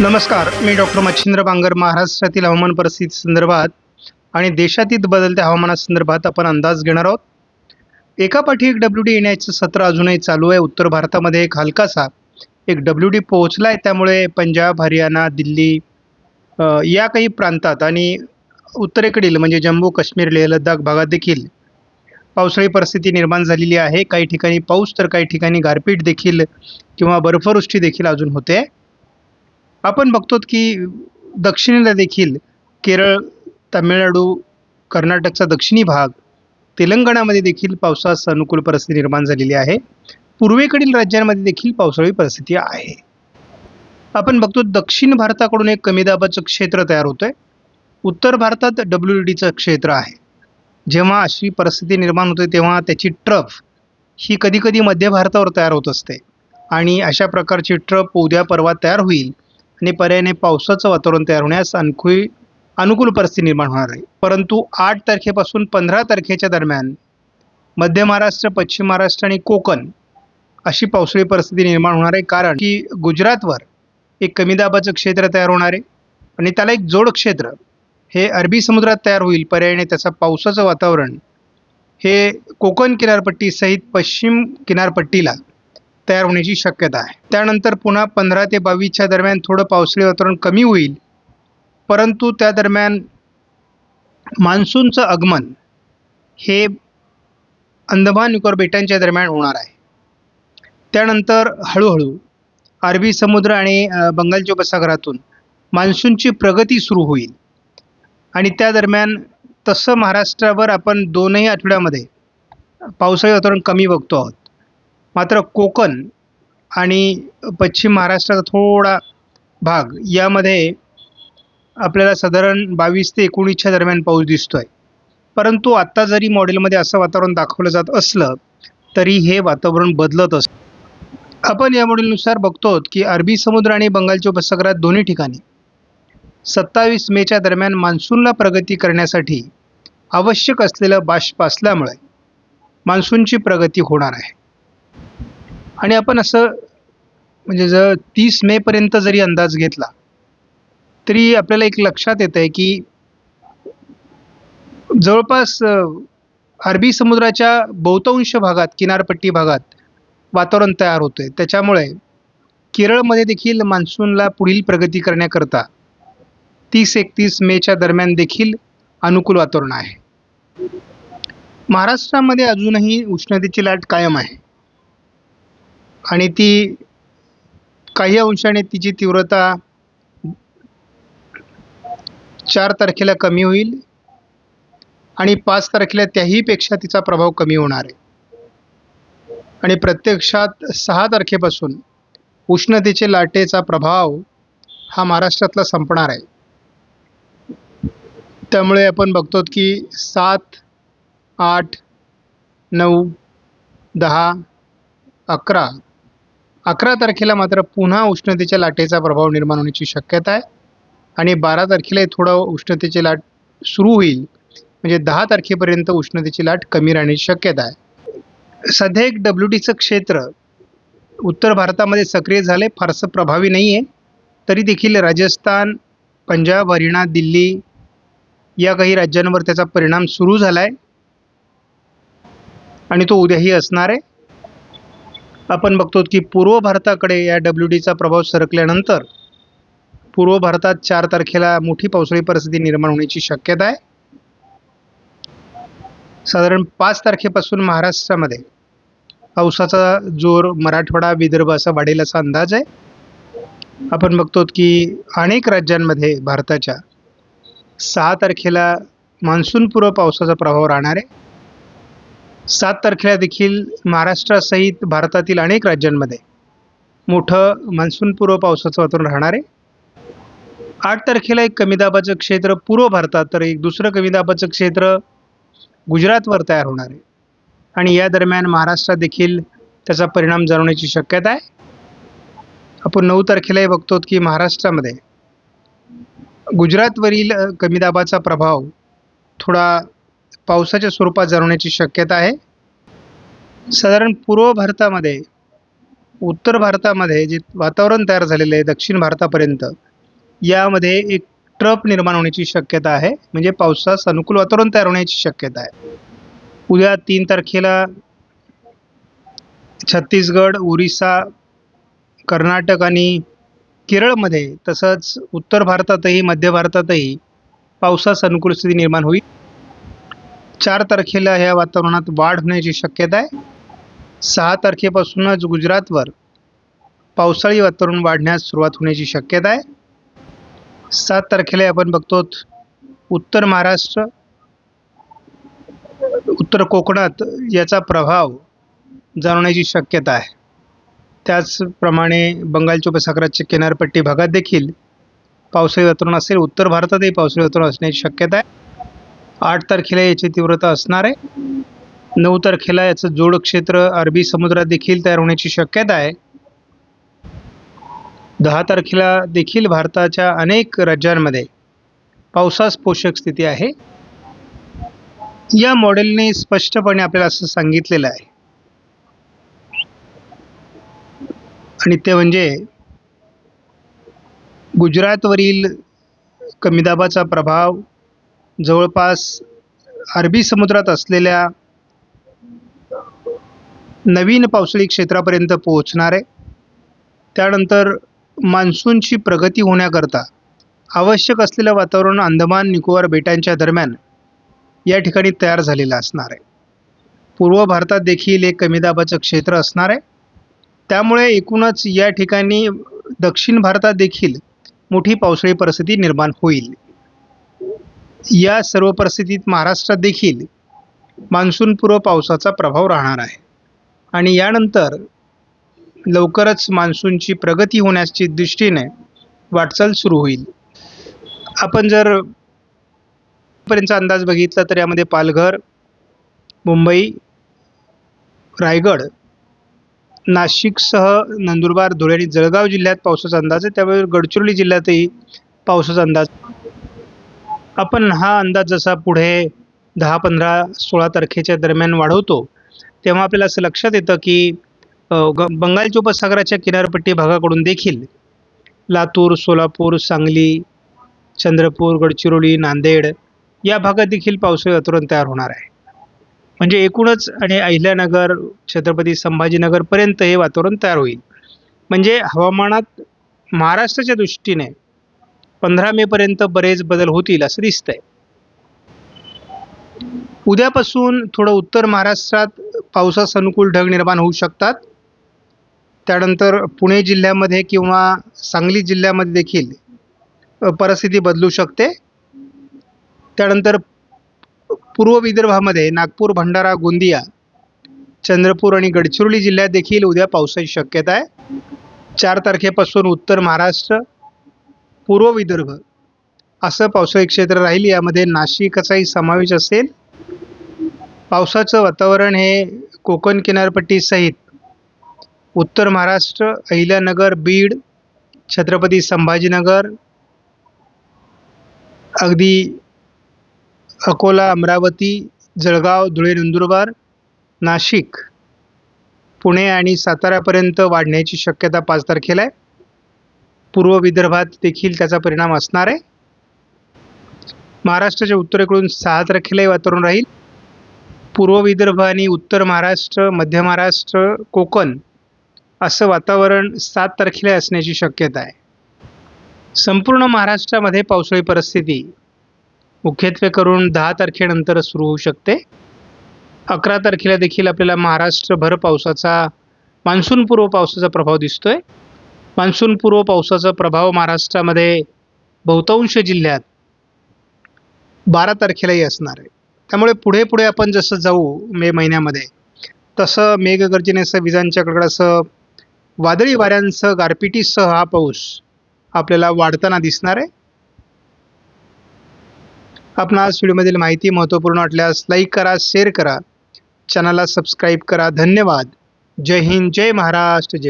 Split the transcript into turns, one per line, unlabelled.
नमस्कार मी डॉक्टर मच्छिंद्र बांगर महाराष्ट्रातील हवामान परिस्थिती संदर्भात आणि देशातील बदलत्या हवामानासंदर्भात आपण अंदाज घेणार आहोत. एकापाठी एक डब्ल्यू डी येण्याचं सत्र अजूनही चालू आहे. उत्तर भारतामध्ये एक हलकासा एक डब्ल्यू डी पोहोचला आहे त्यामुळे पंजाब हरियाणा दिल्ली या काही प्रांतात आणि उत्तरेकडील म्हणजे जम्मू काश्मीर लेह लडाख भागात देखील पावसाळी परिस्थिती निर्माण झालेली आहे. काही ठिकाणी पाऊस तर काही ठिकाणी गारपीट देखील किंवा बर्फवृष्टी देखील अजून होते. आपण बघतो की दक्षिणेला देखील केरळ तामिळनाडू कर्नाटकचा दक्षिणी भाग तेलंगणामध्ये देखील पावसास अनुकूल परिस्थिती निर्माण झालेली आहे. पूर्वेकडील राज्यांमध्ये देखील पावसाळी परिस्थिती आहे. आपण बघतो दक्षिण भारताकडून एक कमी दाबाचं क्षेत्र तयार होतं आहे उत्तर भारतात डब्ल्यू डीचं क्षेत्र आहे. जेव्हा अशी परिस्थिती निर्माण होते तेव्हा त्याची ट्रफ ही कधीकधी मध्य भारतावर तयार होत असते. आणि अशा प्रकारची ट्रफ उद्या परवा तयार होईल. आणि पर्यायाने पावसाचं वातावरण तयार होण्यास आणखी अनुकूल परिस्थिती निर्माण होणार आहे. परंतु आठ तारखेपासून पंधरा तारखेच्या दरम्यान मध्य महाराष्ट्र पश्चिम महाराष्ट्र आणि कोकण अशी पावसाळी परिस्थिती निर्माण होणार आहे. कारण की गुजरातवर एक कमी दाबाचं क्षेत्र तयार होणार आहे आणि त्याला एक जोड क्षेत्र हे अरबी समुद्रात तयार होईल. पर्यायाने त्याचं पावसाचं वातावरण हे कोकण किनारपट्टीसहित पश्चिम किनारपट्टीला तयार होण्याची शक्यता आहे. त्यानंतर पुन्हा पंधरा ते बावीसच्या दरम्यान थोडं पावसाळी वातावरण कमी होईल. परंतु त्या दरम्यान मान्सूनचं आगमन हे अंदमान निकोबार बेटांच्या दरम्यान होणार आहे. त्यानंतर हळूहळू अरबी समुद्र आणि बंगालच्या उपसागरातून मान्सूनची प्रगती सुरू होईल. आणि त्या दरम्यान तसं महाराष्ट्रावर आपण दोनही आठवड्यामध्ये पावसाळी वातावरण कमी बघतो आहोत. मात्र कोकण आणि पश्चिम महाराष्ट्राचा थोडा भाग यामध्ये आपल्याला साधारण बावीस ते एकोणीसच्या दरम्यान पाऊस दिसतो आहे परंतु आत्ता जरी मॉडेलमध्ये असं वातावरण दाखवलं जात असलं तरी हे वातावरण बदलत असतं आपण या मॉडेलनुसार बघतो की अरबी समुद्र आणि बंगालच्या उपसागरात दोन्ही ठिकाणी सत्तावीस मेच्या दरम्यान मान्सूनला प्रगती करण्यासाठी आवश्यक असलेलं बाष्प असल्यामुळे मान्सूनची प्रगती होणार आहे. आणि आपण असं म्हणजे जर तीस मेपर्यंत जरी अंदाज घेतला तरी आपल्याला एक लक्षात येतं आहे की जवळपास अरबी समुद्राच्या बहुतांश भागात किनारपट्टी भागात वातावरण तयार होतं आहे त्याच्यामुळे केरळमध्ये देखील मान्सूनला पुढील प्रगती करण्याकरता तीस एकतीस मेच्या दरम्यान देखील अनुकूल वातावरण आहे. महाराष्ट्रामध्ये अजूनही उष्णतेची लाट कायम आहे. आणि ती काही अंशाने तिची तीव्रता चार तारखेला कमी होईल आणि पाच तारखेला त्याहीपेक्षा तिचा प्रभाव कमी होणार आहे. आणि प्रत्यक्षात सहा तारखेपासून उष्णतेचे लाटेचा प्रभाव हा महाराष्ट्रातला संपणार आहे. त्यामुळे आपण बघतो की सात आठ नऊ दहा अकरा अकरा तारखेला मात्र पुन्हा उष्णतेच्या लाटेचा प्रभाव निर्माण होण्याची शक्यता आहे. आणि बारा तारखेला थोडं उष्णतेची लाट सुरू होईल. म्हणजे दहा तारखेपर्यंत उष्णतेची लाट कमी राहण्याची शक्यता आहे. सध्या एक डब्ल्यू टीचं क्षेत्र उत्तर भारतामध्ये सक्रिय झाले फारसं प्रभावी नाही आहे तरी देखील राजस्थान पंजाब हरियाणा दिल्ली या काही राज्यांवर त्याचा परिणाम सुरू झाला आहे आणि तो उद्याही असणार आहे. आपण बघतो की पूर्व भारताकडे या डब्ल्यू डीचा प्रभाव सरकल्यानंतर पूर्व भारतात चार तारखेला मोठी पावसाळी परिस्थिती निर्माण होण्याची शक्यता आहे. साधारण पाच तारखेपासून महाराष्ट्रामध्ये पावसाचा जोर मराठवाडा विदर्भ असा वाढेल असा अंदाज आहे. आपण बघतो की अनेक राज्यांमध्ये भारताच्या सहा तारखेला मान्सूनपूर्व पावसाचा प्रभाव राहणार आहे. सात तारखेला देखील महाराष्ट्रासहित भारतातील अनेक राज्यांमध्ये मोठं मान्सूनपूर्व पावसाचं वातावरण राहणार आहे. आठ तारखेला एक कमी दाबाचं क्षेत्र पूर्व भारतात तर एक दुसरं कमी दाबाचं क्षेत्र गुजरातवर तयार होणार आहे. आणि या दरम्यान महाराष्ट्रात देखील त्याचा परिणाम जाणवण्याची शक्यता आहे. आपण नऊ तारखेलाही बघतो की महाराष्ट्रामध्ये गुजरातवरील कमी दाबाचा प्रभाव थोडा पावसाच्या स्वरूपात जाणवण्याची शक्यता आहे. साधारण पूर्व भारतामध्ये उत्तर भारतामध्ये जे वातावरण तयार झालेलं आहे दक्षिण भारतापर्यंत यामध्ये एक ट्रप निर्माण होण्याची शक्यता आहे. म्हणजे पावसास अनुकूल वातावरण तयार होण्याची शक्यता आहे. उद्या तीन तारखेला छत्तीसगड ओरिसा कर्नाटक आणि केरळमध्ये तसंच उत्तर भारतातही मध्य भारतातही पावसास अनुकूल स्थिती निर्माण होईल. चार तारखेला ह्या वातावरणात वाढ होण्याची शक्यता आहे. सहा तारखेपासूनच गुजरातवर पावसाळी वातावरण वाढण्यास सुरुवात होण्याची शक्यता आहे. सात तारखेला आपण बघतो उत्तर महाराष्ट्र उत्तर कोकणात याचा प्रभाव जाणवण्याची शक्यता आहे. त्याचप्रमाणे बंगालच्या उपसागराच्या किनारपट्टी भागात देखील पावसाळी वातावरण असेल उत्तर भारतातही पावसाळी वातावरण असण्याची शक्यता आहे. आठ तारखेला याची तीव्रता असणार आहे. नऊ तारखेला याचं जोड क्षेत्र अरबी समुद्रात देखील तयार होण्याची शक्यता आहे. दहा तारखेला देखील भारताच्या अनेक राज्यांमध्ये पावसास पोषक स्थिती आहे. या मॉडेलने स्पष्टपणे आपल्याला असं सांगितलेलं आहे. आणि ते म्हणजे गुजरातवरील कमी दाबाचा प्रभाव जवळपास अरबी समुद्रात असलेल्या नवीन पावसाळी क्षेत्रापर्यंत पोहोचणार आहे त्यानंतर मान्सूनची प्रगती होण्याकरता आवश्यक असलेलं वातावरण अंदमान निकोबार बेटांच्या दरम्यान या ठिकाणी तयार झालेलं असणार आहे. पूर्व भारतात देखील एक कमी दाबाचं क्षेत्र असणार आहे. त्यामुळे एकूणच या ठिकाणी दक्षिण भारतात देखील मोठी पावसाळी परिस्थिती निर्माण होईल. या सर्व परिस्थितीत महाराष्ट्रात देखील मान्सूनपूर्व पावसाचा प्रभाव राहणार आहे. आणि यानंतर लवकरच मान्सूनची प्रगती होण्याची दृष्टीने वाटचाल सुरू होईल. आपण जर पर्यंतचा अंदाज बघितला तर यामध्ये पालघर मुंबई रायगड नाशिकसह नंदुरबार धुळे आणि जळगाव जिल्ह्यात पावसाचा अंदाज आहे. त्यावेळी गडचिरोली जिल्ह्यातही पावसाचा अंदाज आपण हा अंदाज जसा पुढे दहा पंधरा सोळा तारखेच्या दरम्यान वाढवतो तेव्हा आपल्याला असं लक्षात येतं की ग बंगालच्या उपसागराच्या किनारपट्टी भागाकडून देखील लातूर सोलापूर सांगली चंद्रपूर गडचिरोली नांदेड या भागात देखील पावसाळी वातावरण तयार होणार आहे. म्हणजे एकूणच आणि अहिल्यानगर छत्रपती संभाजीनगरपर्यंत हे वातावरण तयार होईल. म्हणजे हवामानात महाराष्ट्राच्या दृष्टीने पंधरा मेपर्यंत बरेच बदल होतील असं दिसतंय. उद्यापासून थोडं उत्तर महाराष्ट्रात पावसास अनुकूल ढग निर्माण होऊ शकतात. त्यानंतर पुणे जिल्ह्यामध्ये किंवा सांगली जिल्ह्यामध्ये देखील परिस्थिती बदलू शकते. त्यानंतर पूर्व विदर्भामध्ये नागपूर भंडारा गोंदिया चंद्रपूर आणि गडचिरोली जिल्ह्यात देखील उद्या पावसाची शक्यता आहे. चार तारखेपासून उत्तर महाराष्ट्र पूर्व विदर्भ. असं पावसाळी क्षेत्र राहील. यामध्ये नाशिकचाही समावेश असेल. पावसाचं वातावरण हे कोकण किनारपट्टीसहित उत्तर महाराष्ट्र अहिल्यानगर बीड छत्रपती संभाजीनगर अगदी अकोला अमरावती जळगाव धुळे नंदुरबार नाशिक पुणे आणि सातारापर्यंत वाढण्याची शक्यता पाच तारखेला आहे. पूर्व विदर्भात देखील त्याचा परिणाम असणार आहे. महाराष्ट्राच्या उत्तरेकडून सहा तारखेलाही वातावरण राहील. पूर्व विदर्भ आणि उत्तर महाराष्ट्र मध्य महाराष्ट्र कोकण असं वातावरण सात तारखेला असण्याची शक्यता आहे. संपूर्ण महाराष्ट्रामध्ये पावसाळी परिस्थिती मुख्यत्वे करून दहा तारखेनंतर सुरू होऊ शकते. अकरा तारखेला देखील आपल्याला महाराष्ट्रभर पावसाचा मान्सूनपूर्व पावसाचा प्रभाव दिसतोय. मान्सूनपूर्व पावसाचा प्रभाव महाराष्ट्रामध्ये बहुतांश जिल्ह्यात बारा तारखेलाही असणार आहे. त्यामुळे पुढे पुढे आपण जसं जाऊ मे महिन्यामध्ये तसं मेघगर्जनेसह विजांच्या कडकडासह वादळी वाऱ्यांसह गारपिटीसह हा पाऊस आपल्याला वाढताना दिसणार आहे. आपणास व्हिडिओमधील माहिती महत्त्वपूर्ण वाटल्यास लाईक करा शेअर करा चॅनलला सबस्क्राईब करा. धन्यवाद. जय हिंद जय महाराष्ट्र जय